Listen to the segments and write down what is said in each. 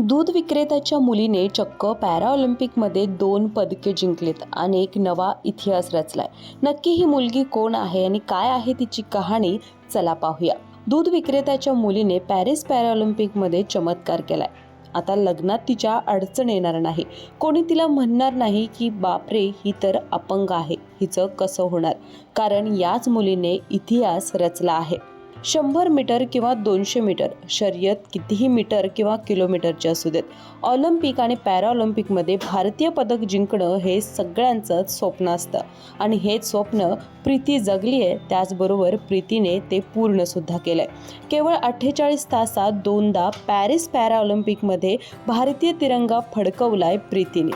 दूध विक्रेत्याच्या मुलीने चक्क पॅराऑलिम्पिकमध्ये दोन पदके जिंकलीत आणि एक नवा इतिहास रचलाय. नक्की ही मुलगी कोण आहे आणि काय आहे तिची कहाणी चला पाहूया. दूध विक्रेत्याच्या मुलीने पॅरिस पॅराऑलिम्पिकमध्ये चमत्कार केलाय. आता लग्नात तिच्या अडचण येणार नाही. कोणी तिला म्हणणार नाही की बापरे ही तर अपंग आहे. हिचं कसं होणार? कारण याच मुलीने इतिहास रचला आहे. शंभर मीटर किंवा दोनशे मीटर शर्यत कितीही मीटर किंवा किलोमीटरची असू देत. ऑलिम्पिक आणि पॅराऑलिम्पिकमध्ये भारतीय पदक जिंकणं हे सगळ्यांचंच स्वप्न असतं. आणि हेच स्वप्न प्रीती जगली आहे त्याचबरोबर प्रीतीने ते पूर्णसुद्धा केलं आहे केवळ अठ्ठेचाळीस तासात दोनदा पॅरिस पॅराऑलिम्पिकमध्ये भारतीय तिरंगा फडकवलाय प्रीतीने.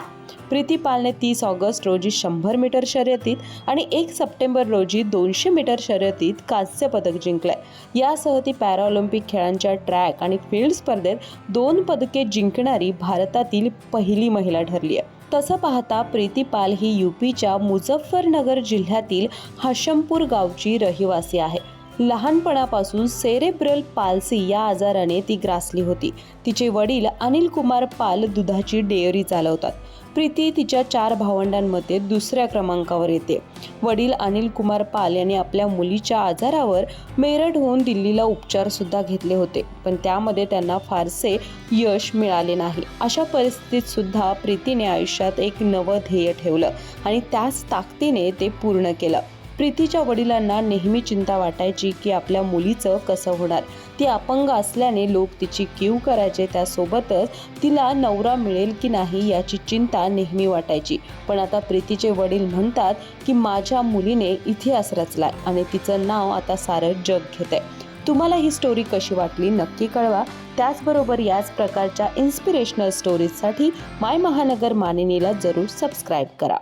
प्रीती पालने तीस ऑगस्ट रोजी शंभर मीटर शर्यतीत आणि एक सप्टेंबर रोजी दोनशे मीटर शर्यतीत कांस्य पदक जिंकलंय. यासह ती पॅराऑलिम्पिक खेळांच्या ट्रॅक आणि फील्ड स्पर्धेत दोन पदके जिंकणारी भारतातील पहिली महिला ठरली आहे तसं पाहता प्रीती पाल ही यूपीच्या मुझफ्फरनगर जिल्ह्यातील हशमपूर गावची रहिवासी आहे. लहानपणापासून सेरेब्रल पाल्सी या आजाराने ती ग्रासली होती. तिचे वडील अनिल कुमार पाल दुधाची डेअरी चालवतात. प्रीती तिच्या चार भावंडांमध्ये दुसऱ्या क्रमांकावर येते. वडील अनिल कुमार पाल यांनी आपल्या मुलीच्या आजारावर मेरठहून दिल्लीला उपचार सुद्धा घेतले होते पण त्यामध्ये त्यांना फारसे यश मिळाले नाही. अशा परिस्थितीत सुद्धा प्रीतीने आयुष्यात एक नवं ध्येय ठेवलं आणि त्याच ताकदीने ते पूर्ण केलं. प्रीतीच्या वडिलांना नेहमी चिंता वाटायची की आपल्या मुलीचं कसं होणार? ती अपंग असल्याने लोक तिची कीव करायचे त्यासोबतच तिला नवरा मिळेल की नाही याची चिंता नेहमी वाटायची. पण आता प्रीतीचे वडील म्हणतात की माझ्या मुलीने इतिहास रचलाय आणि तिचं नाव आता सारं जग घेत आहे तुम्हाला ही स्टोरी कशी वाटली नक्की कळवा. त्याचबरोबर याच प्रकारच्या इन्स्पिरेशनल स्टोरीजसाठी माय महानगर मानिनीला जरूर सबस्क्राईब करा.